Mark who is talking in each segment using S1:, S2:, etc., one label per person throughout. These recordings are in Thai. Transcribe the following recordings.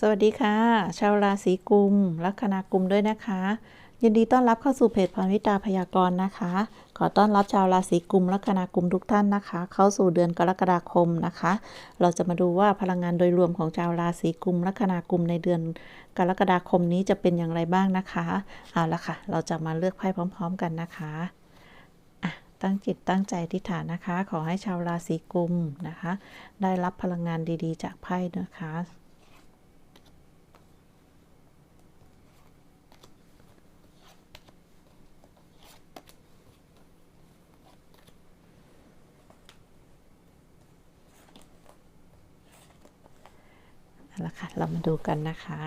S1: สวัสดีค่ะ ชาวราศีกุมลัคนากุมด้วยนะคะ ยินดีต้อนรับเข้าสู่เพจพรวิตาพยากรณ์นะคะ ขอต้อนรับชาวราศีกุมลัคนากุมทุกท่านนะคะ เข้าสู่เดือนกรกฎาคมนะคะ เราจะมาดูว่าพลังงานโดยรวมของชาวราศีกุมลัคนากุมในเดือนกรกฎาคมนี้จะเป็นอย่างไรบ้างนะคะเอาละค่ะ เราจะมาเลือกไพ่พร้อม ๆ กันนะคะตั้งจิตตั้งใจที่ฐานนะคะ ขอให้ชาวราศีกุมนะคะ ได้รับพลังงานดีๆ จากไพ่นะคะ เรามาดูกันนะคะ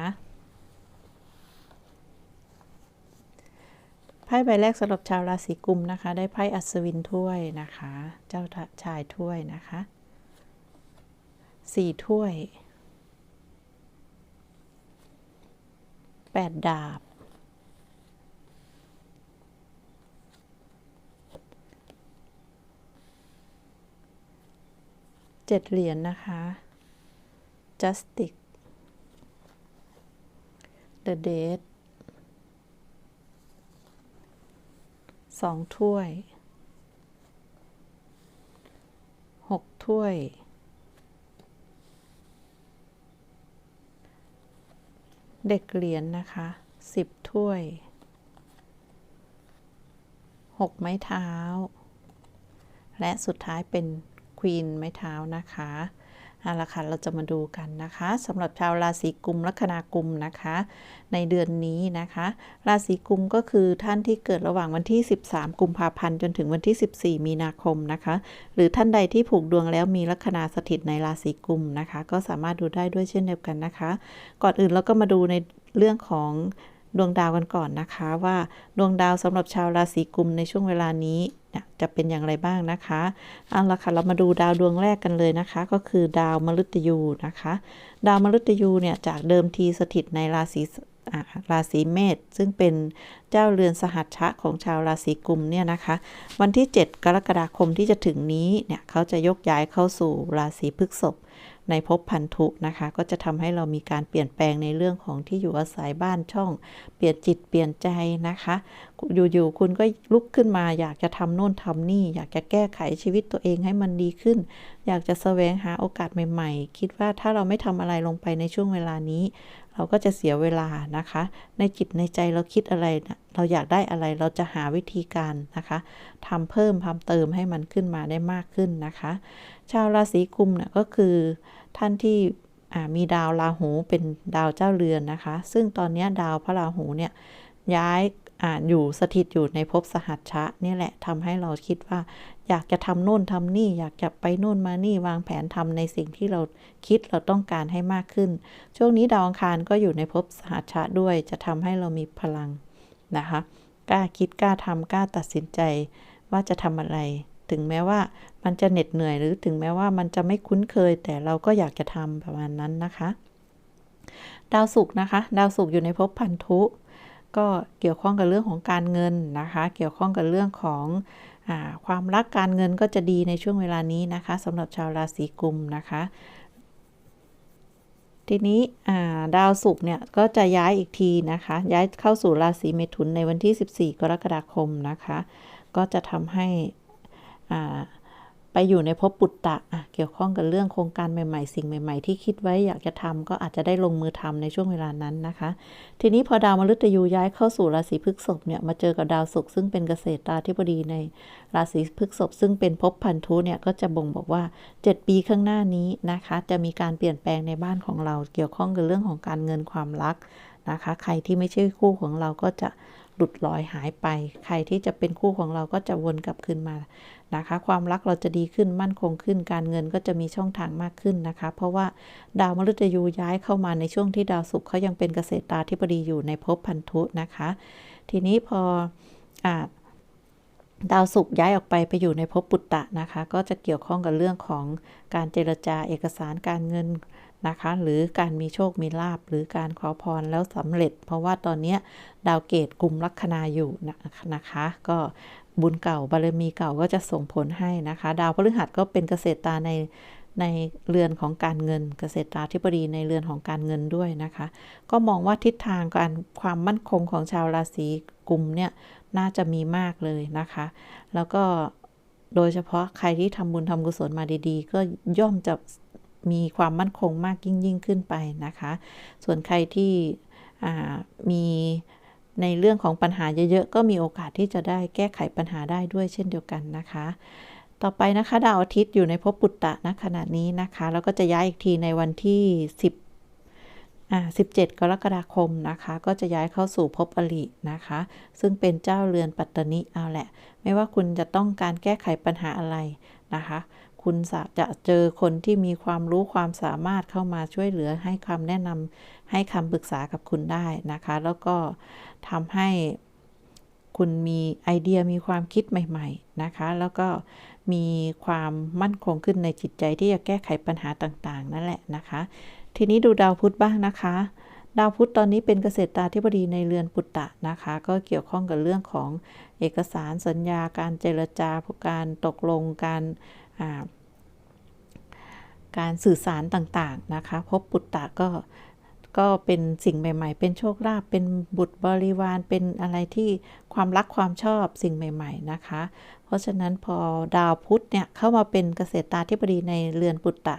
S1: ไพ่ใบแรกสำหรับชาวราศีกุมนะคะ ได้ไพ่อัศวินถ้วยนะคะ เจ้าชายถ้วยนะคะสี่ถ้วยแปดดาบเจ็ดเหรียญนนะคะ justice the dead สองถ้วยหกถ้วยเด็กเหรียญนนะคะสิบถ้วยหกไม้เท้า และสุดท้ายเป็นควีนไม้เท้านะคะ เอาละค่ะเราจะมาดูกันนะคะสำหรับชาวราศีกุมลัคนากุมนะคะ ในเดือนนี้นะคะ ราศีกุมก็คือท่านที่เกิดระหว่างวันที่ 13 กุมภาพันธ์จนถึงวันที่ 14 มีนาคมนะคะ หรือท่านใดที่ผูกดวงแล้วมีลัคนาสถิตในราศีกุมนะคะ ก็สามารถดูได้ด้วยเช่นเดียวกันนะคะ ก่อนอื่นเราก็มาดูในเรื่องของ ดวงดาวกันก่อนนะคะว่าดวงดาวสำหรับชาวราศีกุมในช่วงเวลานี้จะเป็นอย่างไรบ้างนะคะเอาละค่ะเรามาดูดาวดวงแรกกันเลยนะคะ ก็คือดาวมฤตยูนะคะ ดาวมฤตยูเนี่ยจากเดิมทีสถิตในราศีราศีเมษซึ่งเป็นเจ้าเรือนสหัชชะของชาวราศีกุมเนี่ยนะคะ วันที่ 7 กรกฎาคมที่จะถึงนี้เนี่ยเขาจะยกย้ายเข้าสู่ราศีพฤษภ ในภพพันธุนะคะ ก็จะทำให้เรามีการเปลี่ยนแปลงในเรื่องของที่อยู่อาศัยบ้านช่อง เปลี่ยนจิตเปลี่ยนใจนะคะ อยู่ๆคุณก็ลุกขึ้นมา อยากจะทำโน่นทำนี่ อยากจะแก้ไขชีวิตตัวเองให้มันดีขึ้น อยากจะแสวงหาโอกาสใหม่ๆ คิดว่าถ้าเราไม่ทำอะไรลงไปในช่วงเวลานี้ เราก็จะเสียเวลานะคะ ในจิตในใจเราคิดอะไรนะเราอยากได้อะไรเราจะหาวิธีการนะคะทำเพิ่มทำเติมให้มันขึ้นมาได้มากขึ้นนะคะ ชาวราศีกุมเนี่ยก็คือท่านที่มีดาวราหูเป็นดาวเจ้าเรือนนะคะ ซึ่งตอนนี้ดาวพระราหูเนี่ยย้ายออยู่สถิตอยู่ในภพสหัชชะนี่แหละทำให้เราคิดว่า อยากจะทำโน่นทำนี่ อยากจะไปโน่นมานี่วางแผนทำในสิ่งที่เราคิดเราต้องการให้มากขึ้น ช่วงนี้ดาวอังคารก็อยู่ในภพสหัชชะด้วยจะทำให้เรามีพลังนะคะกล้าคิดกล้าทำกล้าตัดสินใจว่าจะทำอะไร ถึงแม้ว่ามันจะเหน็ดเหนื่อยหรือถึงแม้ว่ามันจะไม่คุ้นเคย แต่เราก็อยากจะทำประมาณนั้นนะคะ ดาวศุกร์นะคะ ดาวศุกร์อยู่ในภพพันธุ ก็เกี่ยวข้องกับเรื่องของการเงินนะคะ เกี่ยวข้องกับเรื่องของอความรักการเงินก็จะดีในช่วงเวลานี้นะคะสำหรับชาวราศีกุมนะคะทีนี้ดาวศุกร์เนี่ยก็จะย้ายอีกทีนะคะ ย้ายเข้าสู่ราศีเมถุนในวันที่ 14 กรกฎาคมนะคะ ก็จะทำให้ ไปอยู่ในภพปุตตะเกี่ยวข้องกับเรื่องโครงการใหม่ ๆ สิ่งใหม่ ๆ ที่คิดไว้อยากจะทำก็อาจจะได้ลงมือทำในช่วงเวลานั้นนะคะ ทีนี้พอดาวมฤตยูย้ายเข้าสู่ราศีพฤษภเนี่ยมาเจอกับดาวศุกร์ซึ่งเป็นเกษตราธิบดีในราศีพฤษภซึ่งเป็นภพพันธุเนี่ยก็จะบ่งบอกว่า 7 ปีข้างหน้านี้นะคะ จะมีการเปลี่ยนแปลงในบ้านของเรา เกี่ยวข้องกับเรื่องของการเงินความรักนะคะ ใครที่ไม่ใช่คู่ของเราก็จะหลุดลอยหายไป ใครที่จะเป็นคู่ของเราก็จะวนกลับคืนมา นะคะ ความรักเราจะดีขึ้นมั่นคงขึ้น การเงินก็จะมีช่องทางมากขึ้นนะคะ เพราะว่าดาวมฤตยูย้ายเข้ามาในช่วงที่ดาวศุกร์เขายังเป็นเกษตราธิบดีอยู่ในภพพันธุนะคะ ทีนี้พออดาวศุกร์ย้ายออกไปไปอยู่ในภพปุตตะนะคะ ก็จะเกี่ยวข้องกับเรื่องของการเจรจาเอกสารการเงินนะคะ หรือการมีโชคมีลาบหรือการขอพรแล้วสำเร็จ เพราะว่าตอนนี้ดาวเกตกลุ่มลัคนาอยู่นะคะ ก็ บุญเก่าบารมีเก่าก็จะส่งผลให้นะคะ ดาวพฤหัสก็เป็นเกษตรตาในในเรือนของการเงิน เกษตราธิบดีในเรือนของการเงินด้วยนะคะ ก็มองว่าทิศทางการความมั่นคงของชาวราศีกุมเนี่ยน่าจะมีมากเลยนะคะ แล้วก็โดยเฉพาะใครที่ทำบุญทำกุศลมาดีๆ ก็ย่อมจะมีความมั่นคงมากยิ่งยิ่งขึ้นไปนะคะ ส่วนใครที่มี ในเรื่องของปัญหาเยอะๆ ก็มีโอกาสที่จะได้แก้ไขปัญหาได้ด้วยเช่นเดียวกันนะคะ ต่อไปนะคะดาวอาทิตย์อยู่ในภพปุตตะณขณะนี้นะคะ แล้วก็จะย้ายอีกทีในวันที่ 10อ่า17 กรกฎาคมนะคะ ก็จะย้ายเข้าสู่ภพอรินะคะ ซึ่งเป็นเจ้าเรือนปัตตนิเอาแหละ ไม่ว่าคุณจะต้องการแก้ไขปัญหาอะไรนะคะคุณจะเจอคนที่มีความรู้ความสามารถเข้ามาช่วยเหลือให้คำแนะนำ ให้คำปรึกษากับคุณได้นะคะ แล้วก็ทำให้คุณมีไอเดียมีความคิดใหม่ๆนะคะ แล้วก็มีความมั่นคงขึ้นในจิตใจที่จะแก้ไขปัญหาต่างๆ นั่นแหละนะคะ ทีนี้ดูดาวพุธบ้างนะคะ ดาวพุธตอนนี้เป็นเกษตรตาธิบดีในเรือนปุตตะนะคะ ก็เกี่ยวข้องกับเรื่องของเอกสารสัญญาการเจรจาการตกลงการการสื่อสารต่างๆนะคะ พบปุตตะก็ ก็เป็นสิ่งใหม่ ๆ เป็นโชคลาภเป็นบุตรบริวารเป็นอะไรที่ความรักความชอบสิ่งใหม่ ๆ นะคะ เพราะฉะนั้นพอดาวพุธเนี่ยเข้ามาเป็นเกษตรตาธิบดีในเรือนปุตตะ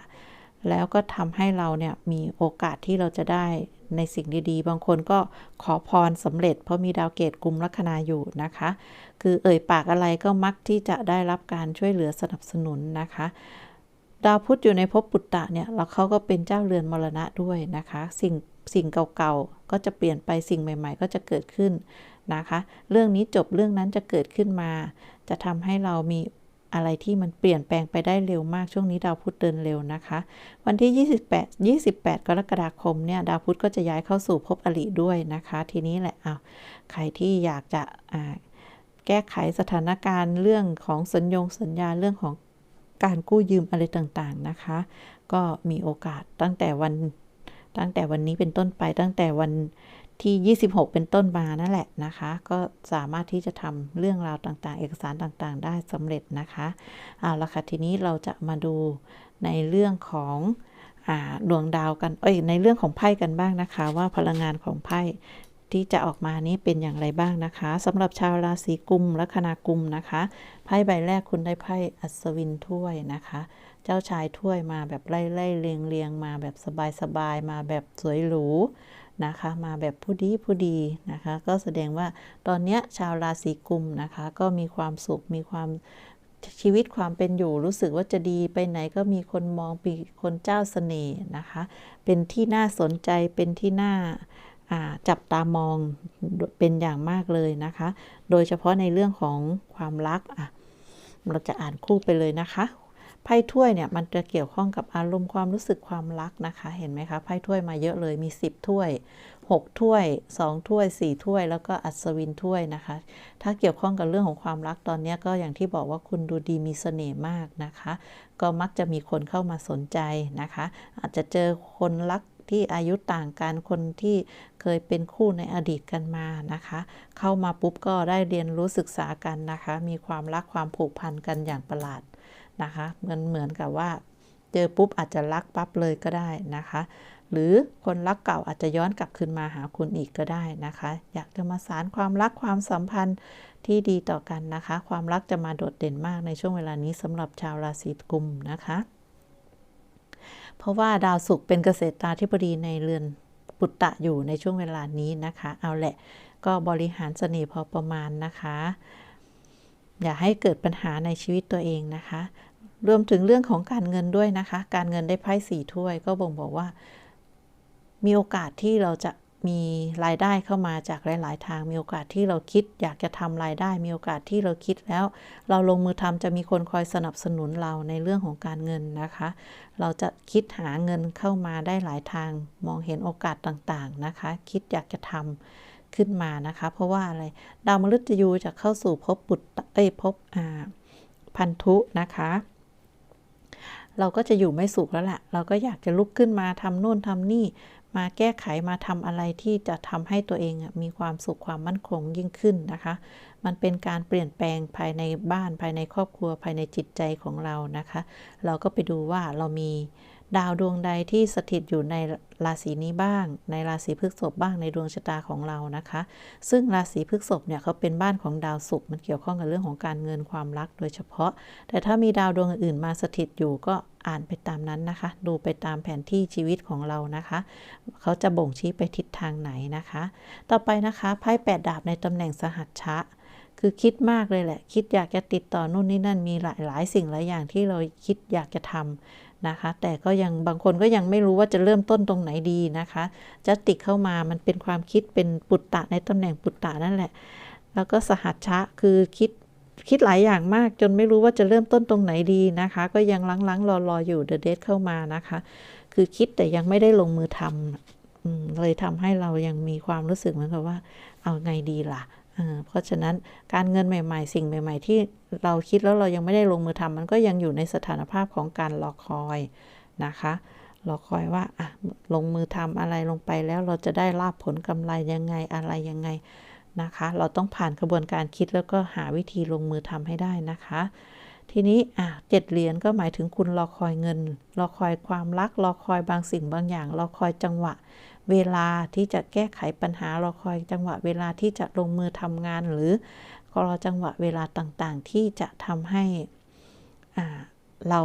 S1: แล้วก็ทำให้เราเนี่ยมีโอกาสที่เราจะได้ในสิ่งดีๆ บางคนก็ขอพรสำเร็จ เพราะมีดาวเกตกลุ่มลัคนาอยู่นะคะ คือเอ่ยปากอะไรก็มักที่จะได้รับการช่วยเหลือสนับสนุนนะคะ ดาวพุธอยู่ในภพปุตตะเนี่ยแล้วเขาก็เป็นเจ้าเรือนมรณะด้วยนะคะ สิ่งสิ่งเก่าๆ ก็จะเปลี่ยนไปสิ่งใหม่ๆ ก็จะเกิดขึ้นนะคะ เรื่องนี้จบเรื่องนั้นจะเกิดขึ้นมา จะทำให้เรามีอะไรที่มันเปลี่ยนแปลงไปได้เร็วมากช่วงนี้ดาวพุธเดินเร็วนะคะ วันที่ 28 28 กรกฎาคมเนี่ยดาวพุธก็จะย้ายเข้าสู่ภพอริด้วยนะคะ ทีนี้แหละเอาใครที่อยากจะแก้ไขสถานการณ์เรื่องของสัญญงสัญญาเรื่องของ การกู้ยืมอะไรต่างๆนะคะ ก็มีโอกาสตั้งแต่วันตั้งแต่วันนี้เป็นต้นไปตั้งแต่วันที่ 26 เป็นต้นมานั่นแหละนะคะ ก็สามารถที่จะทำเรื่องราวต่างๆ เอกสารต่างๆ ได้สำเร็จนะคะเอาละค่ะทีนี้เราจะมาดูในเรื่องของดวงดาวกันเอ้ยในเรื่องของไพ่กันบ้างนะคะ ว่าพลังงานของไพ่ ที่จะออกมานี้เป็นอย่างไรบ้างนะคะสำหรับชาวราศีกุมละคณากุมนะคะไพ่ใบแรกคุณได้ไพ่อัศวินถ้วยนะคะ เจ้าชายถ้วยมาแบบไล่ไล่เรียงเรียงมาแบบสบายสบายมาแบบสวยหรูนะคะ มาแบบผู้ดีผู้ดีนะคะ ก็แสดงว่าตอนนี้ชาวราศีกุมนะคะ ก็มีความสุขมีความชีวิตความเป็นอยู่รู้สึกว่าจะดีไปไหนก็มีคนมองปีคนเจ้าสเสน่ห์นะคะ เป็นที่น่าสนใจเป็นที่น่า จับตามองเป็นอย่างมากเลยนะคะ โดยเฉพาะในเรื่องของความรักอะเราจะอ่านคู่ไปเลยนะคะ ไพ่ถ้วยเนี่ยมันจะเกี่ยวข้องกับอารมณ์ความรู้สึกความรักนะคะ เห็นไหมคะ ไพ่ถ้วยมาเยอะเลยมี 10 ถ้วย 6 ถ้วย 2 ถ้วย 4 ถ้วย แล้วก็อัศวินถ้วยนะคะ ถ้าเกี่ยวข้องกับเรื่องของความรักตอนนี้ก็อย่างที่บอกว่าคุณดูดีมีเสน่ห์มากนะคะ ก็มักจะมีคนเข้ามาสนใจนะคะ อาจจะเจอคนรัก ที่อายุต่างกันคนที่เคยเป็นคู่ในอดีตกันมานะคะ เข้ามาปุ๊บก็ได้เรียนรู้ศึกษากันนะคะ มีความรักความผูกพันกันอย่างประหลาดนะคะมันเหมือนกับว่า เจอปุ๊บอาจจะรักปั๊บเลยก็ได้นะคะ หรือคนรักเก่าอาจจะย้อนกลับคืนมาหาคุณอีกก็ได้นะคะ อยากจะมาสารความรักความสัมพันธ์ที่ดีต่อกันนะคะ ความรักจะมาโดดเด่นมากในช่วงเวลานี้สำหรับชาวราศีกุมนะคะ เพราะว่าดาวศุกร์เป็นเกษตราธิบดีในเรือนปุตตะอยู่ในช่วงเวลานี้นะคะ เอาแหละก็บริหารเสน่ห์พอประมาณนะคะ อย่าให้เกิดปัญหาในชีวิตตัวเองนะคะ รวมถึงเรื่องของการเงินด้วยนะคะ การเงินได้ไพ่สี่ถ้วยก็บ่งบอกว่า มีโอกาสที่เราจะ มีรายได้เข้ามาจากหลาย ๆ ทางมีโอกาสที่เราคิด อยากจะทำรายได้ มีโอกาสที่เราคิดแล้ว เราลงมือทำจะมีคนคอยสนับสนุนเราในเรื่องของการเงินนะคะ เราจะคิดหาเงินเข้ามาได้หลายทาง มองเห็นโอกาสต่าง ๆ นะคะ คิดอยากจะทำขึ้นมานะคะ เพราะว่าอะไรดาวมฤตยูจะเข้าสู่ภพบุตรเอ้ยภพอ่าพันธุนะคะเราก็จะอยู่ไม่สุขแล้วแหละเราก็อยากจะลุกขึ้นมาทำโน่นทำนี่ มาแก้ไขมาทำอะไรที่จะทำให้ตัวเองมีความสุขความมั่นคงยิ่งขึ้นนะคะ มันเป็นการเปลี่ยนแปลงภายในบ้านภายในครอบครัวภายในจิตใจของเรานะคะ เราก็ไปดูว่าเรามี ดาวดวงใดที่สถิตอยู่ในราศีนี้บ้าง ในราศีพฤษภบ้างในดวงชะตาของเรานะคะ ซึ่งราศีพฤษภเนี่ยเขาเป็นบ้านของดาวศุกร์มันเกี่ยวข้องกับเรื่องของการเงินความรักโดยเฉพาะ แต่ถ้ามีดาวดวงอื่นมาสถิตอยู่ก็อ่านไปตามนั้นนะคะ ดูไปตามแผนที่ชีวิตของเรานะคะ เขาจะบ่งชี้ไปทิศทางไหนนะคะ ต่อไปนะคะไพ่แปดดาบในตำแหน่งสหัชชะ คือคิดมากเลยแหละ คิดอยากจะติดต่อนู่นนี่นั่นมีหลายหลายสิ่งหลายอย่างที่เราคิดอยากจะทำนะคะ แต่ก็ยังบางคนก็ยังไม่รู้ว่าจะเริ่มต้นตรงไหนดีนะคะจะติกเข้ามามันเป็นความคิดเป็นปุตตะในตำแหน่งปุตตะนั่นแหละ แล้วก็สหัชชะคือคิดคิดหลายอย่างมากจนไม่รู้ว่าจะเริ่มต้นตรงไหนดีนะคะ ก็ยังลังๆรอๆอยู่เดอะเดทเข้ามานะคะ คือคิดแต่ยังไม่ได้ลงมือทำเลยทำให้เรายังมีความรู้สึกเหมือนกับว่า เอาไงดีล่ะ เพราะฉะนั้นการเงินใหม่ ๆ สิ่งใหม่ ๆ ที่เราคิดแล้วเรายังไม่ได้ลงมือทำมันก็ยังอยู่ในสถานภาพของการรอคอยนะคะรอคอยว่าอะลงมือทำอะไรลงไปแล้วเราจะได้รับผลกำไรยังไงอะไรยังไงนะคะ เราต้องผ่านกระบวนการคิดแล้วก็หาวิธีลงมือทำให้ได้นะคะ ทีนี้อะเจ็ดเหรียญก็หมายถึงคุณรอคอยเงิน รอคอยความรัก รอคอยบางสิ่งบางอย่าง รอคอยจังหวะ เวลาที่จะแก้ไขปัญหา รอคอยจังหวะเวลาที่จะลงมือทำงาน หรือรอจังหวะเวลาต่างๆ ที่จะทำให้เรา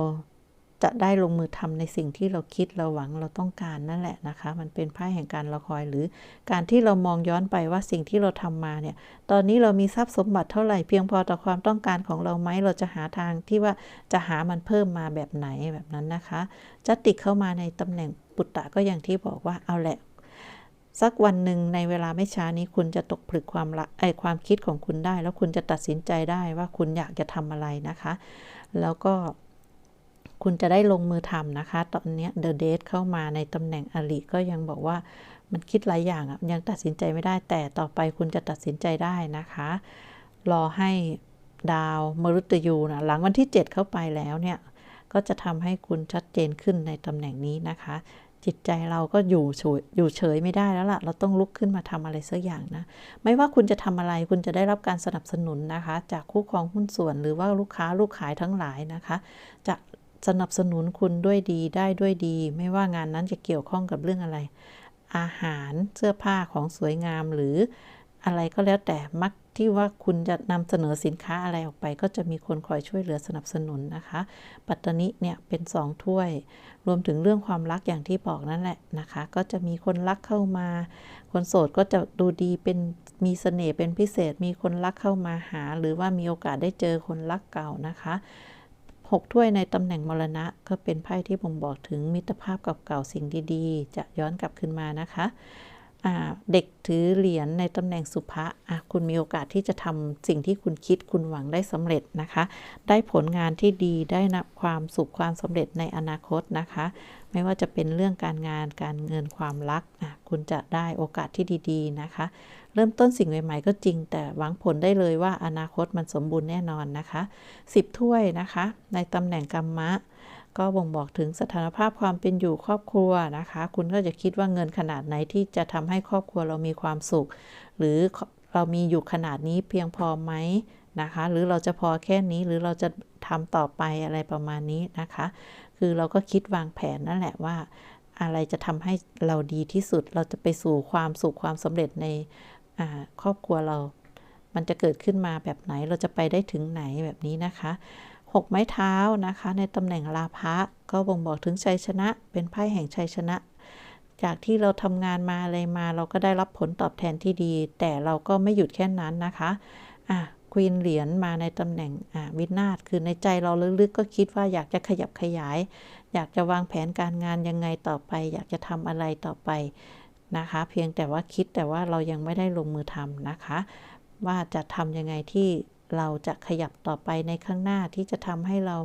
S1: จะได้ลงมือทำในสิ่งที่เราคิดเราหวังเราต้องการนั่นแหละนะคะ มันเป็นไพ่แห่งการรอคอยหรือการที่เรามองย้อนไปว่าสิ่งที่เราทำมาเนี่ย ตอนนี้เรามีทรัพย์สมบัติเท่าไหร่เพียงพอต่อความต้องการของเราไหมเราจะหาทางที่ว่าจะหามันเพิ่มมาแบบไหนแบบนั้นนะคะจะติดเข้ามาในตำแหน่งปุตตะก็อย่างที่บอกว่าเอาแหละ สักวันหนึ่งในเวลาไม่ช้านี้คุณจะตกผลึกความละไอความคิดของคุณได้ แล้วคุณจะตัดสินใจได้ว่าคุณอยากจะทำอะไรนะคะ แล้วก็คุณจะได้ลงมือทำนะคะ ตอนนี้เดอะเดทเข้ามาในตำแหน่งอลิก็ยังบอกว่ามันคิดหลายอย่างอะยังตัดสินใจไม่ได้แต่ต่อไปคุณจะตัดสินใจได้นะคะ รอให้ดาวมฤตยูนะหลังวันที่ 7 เข้าไปแล้วเนี่ย ก็จะทำให้คุณชัดเจนขึ้นในตำแหน่งนี้นะคะ จิตใจเราก็อยู่เฉยอยู่เฉยไม่ได้แล้วล่ะ เราต้องลุกขึ้นมาทำอะไรสักอย่างนะ ไม่ว่าคุณจะทำอะไรคุณจะได้รับการสนับสนุนนะคะ จากคู่ครองหุ้นส่วนหรือว่าลูกค้าลูกขายทั้งหลายนะคะ จะสนับสนุนคุณด้วยดีได้ด้วยดี ไม่ว่างานนั้นจะเกี่ยวข้องกับเรื่องอะไร อาหารเสื้อผ้าของสวยงามหรือ อะไรก็แล้วแต่มักที่ว่าคุณจะนำเสนอสินค้าอะไรออกไป ก็จะมีคนคอยช่วยเหลือสนับสนุนนะคะ ปัตตานิเนี่ยเป็นสองถ้วย รวมถึงเรื่องความรักอย่างที่บอกนั่นแหละนะคะ ก็จะมีคนรักเข้ามา คนโสดก็จะดูดีเป็นมีเสน่ห์เป็นพิเศษ มีคนรักเข้ามาหา หรือว่ามีโอกาสได้เจอคนรักเก่านะคะหกถ้วยในตำแหน่งมรณะก็เป็นไพ่ที่ผมบอกถึงมิตรภาพกับเก่าสิ่งดีๆ จะย้อนกลับขึ้นมานะคะ เด็กถือเหรียญในตำแหน่งสุภะคุณมีโอกาสที่จะทำสิ่งที่คุณคิดคุณหวังได้สำเร็จนะคะ ได้ผลงานที่ดีได้นับความสุขความสำเร็จในอนาคตนะคะ ไม่ว่าจะเป็นเรื่องการงานการเงินความรักคุณจะได้โอกาสที่ดีๆนะคะ เริ่มต้นสิ่งใหม่ๆก็จริง แต่หวังผลได้เลยว่าอนาคตมันสมบูรณ์แน่นอนนะคะ 10 ถ้วยนะคะ ในตำแหน่งกรรมะ ก็บ่งบอกถึงสถานภาพความเป็นอยู่ครอบครัวนะคะ คุณก็จะคิดว่าเงินขนาดไหนที่จะทำให้ครอบครัวเรามีความสุข หรือเรามีอยู่ขนาดนี้เพียงพอไหมนะคะ หรือเราจะพอแค่นี้หรือเราจะทำต่อไปอะไรประมาณนี้นะคะ คือเราก็คิดวางแผนนั่นแหละว่า อะไรจะทำให้เราดีที่สุด เราจะไปสู่ความสุขความสำเร็จในครอบครัวเรา มันจะเกิดขึ้นมาแบบไหนเราจะไปได้ถึงไหนแบบนี้นะคะ 6 ไม้เท้านะคะ ในตำแหน่งลาภะก็บ่งบอกถึงชัยชนะเป็นไพ่แห่งชัยชนะ จากที่เราทำงานมาอะไรมา เราก็ได้รับผลตอบแทนที่ดี แต่เราก็ไม่หยุดแค่นั้นนะคะอะควีนเหรียญมาในตำแหน่งอ่าวินาศคือในใจเราลึกๆก็คิดว่าอยากจะขยับขยาย อยากจะวางแผนการงานยังไงต่อไป อยากจะทำอะไรต่อไปนะคะ เพียงแต่ว่าคิดแต่ว่าเรายังไม่ได้ลงมือทำนะคะ ว่าจะทำยังไงที่ เราจะขยับต่อไปในข้างหน้าที่จะทำให้เรา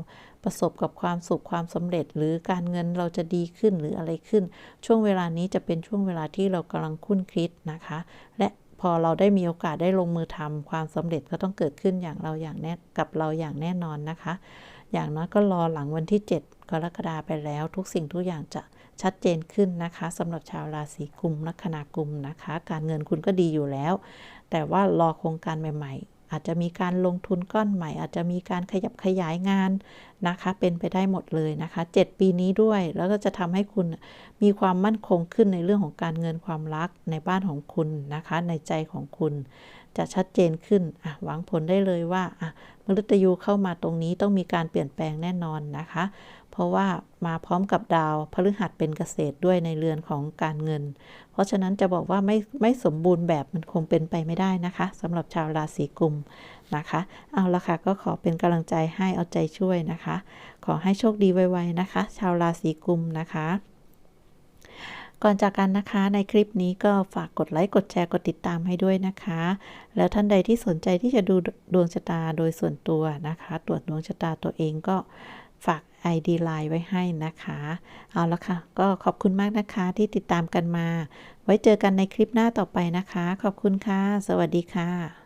S1: ประสบกับความสุขความสำเร็จ หรือการเงินเราจะดีขึ้นหรืออะไรขึ้น ช่วงเวลานี้จะเป็นช่วงเวลาที่เรากำลังคุ้นคิดนะคะ และพอเราได้มีโอกาสได้ลงมือทำความสำเร็จก็ต้องเกิดขึ้นอย่างเราอย่างแน่กับเราอย่างแน่นอนนะคะ อย่างน้อยก็รอหลังวันที่ 7 กรกฎาไปแล้ว ทุกสิ่งทุกอย่างจะชัดเจนขึ้นนะคะสำหรับชาวราศีกุมลัคนากุมนะคะ การเงินคุณก็ดีอยู่แล้ว แต่ว่ารอโครงการใหม่ ๆ อาจจะมีการลงทุนก้อนใหม่ อาจจะมีการขยับขยายงานนะคะ เป็นไปได้หมดเลยนะคะ 7 ปีนี้ด้วย แล้วก็จะทำให้คุณมีความมั่นคงขึ้นในเรื่องของการเงินความรักในบ้านของคุณนะคะ ในใจของคุณ จะชัดเจนขึ้นอะหวังผลได้เลยว่า มฤตยูเข้ามาตรงนี้ต้องมีการเปลี่ยนแปลงแน่นอนนะคะ ราะว่ามาพร้อมกับดาวพฤหัสเป็นเกษตรด้วยในเรือนของการเงิน เพราะฉะนั้นจะบอกว่าไม่ไม่สมบูรณ์แบบมันคงเป็นไปไม่ได้นะคะสำหรับชาวราศีกุมนะคะ เอาละค่ะก็ขอเป็นกำลังใจให้เอาใจช่วยนะคะ ขอให้โชคดีไวๆนะคะ ชาวราศีกุมนะคะก่อนจากกันนะคะในคลิปนี้ก็ฝากกดไลค์กดแชร์กดติดตามให้ด้วยนะคะ แล้วท่านใดที่สนใจที่จะดูดวงชะตาโดยส่วนตัวนะคะ ตรวจดวงชะตาตัวเองก็ฝาก ID ไลน์ไว้ให้นะคะ เอาละค่ะ ก็ขอบคุณมากนะคะที่ติดตามกันมา ไว้เจอกันในคลิปหน้าต่อไปนะคะ ขอบคุณค่ะ สวัสดีค่ะ